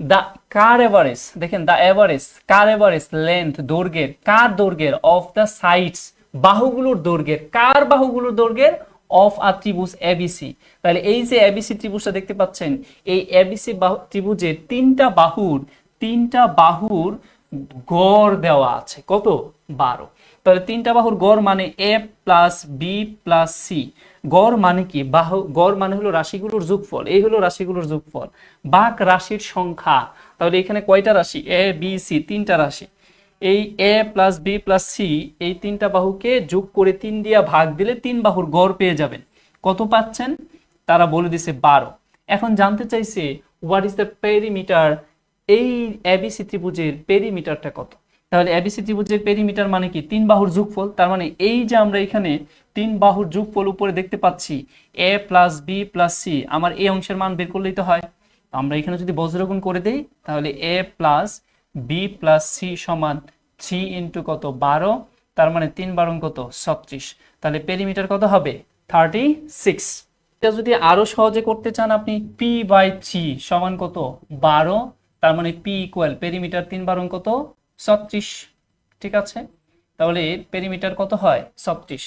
The car average দেখেন the average car average length দৈর্ঘ্যের কার দৈর্ঘ্যের অফ দ্য সাইডস বাহুগুলোর দৈর্ঘ্যের কার বাহুগুলোর দৈর্ঘ্যের অফ আ ত্রিভুজ এবিসি তাহলে এই যে এবিসি ত্রিভুজটা দেখতে পাচ্ছেন, এই এবিসি ত্রিভুজের তিনটা বাহুর তিনটা বাহুর গড় দেওয়া আছে। কত? বারো। তাহলে তিনটা বাহুর গড় মানে A plus B plus C গড় মানে কি? বাহু, গড় মানে হলো রাশিগুলোর যোগফল। এই হলো রাশিগুলোর যোগফল। বাক রাশির সংখ্যা। তাহলে এখানে কয়টা রাশি? এ বি সি তিনটা রাশি। এই A plus B plus C এই তিনটা বাহুকে যোগ করে তিন দিয়া ভাগ দিলে তিন বাহুর গড় পেয়ে যাবেন। কত পাচ্ছেন? তারা বলে দিছে বারো। এখন জানতে চাইছে হোয়াট ইজ দ্য পেরিমিটার এই এবিসি ত্রিভুজের পেরিমিটারটা কত? তাহলে এবিসি ত্রিভুজের পেরিমিটার মানে কি? তিন বাহুর যোগফল, তার মানে এই যে আমরা এখানে তিন বাহুর যোগফল উপরে দেখতে পাচ্ছি A plus B plus C আমার এই অংশের মান বের করলেই তো হয়। আমরা এখানে যদি বজ্রগুণ করে দেই, তাহলে A plus B plus C সমান থ্রি ইন্টু কত? বারো। তার মানে তিন বারং কত? ছত্রিশ। তাহলে পেরিমিটার কত হবে? থার্টি সিক্স এটা যদি আরও সহজে করতে চান আপনি পি বাই থ্রি সমান কত? বারো। তার মানে পি ইকুয়াল পেরিমিটার তিন বারং কত ছত্রিশ, ঠিক আছে? তাহলে পেরিমিটার কত হয়? ছত্রিশ।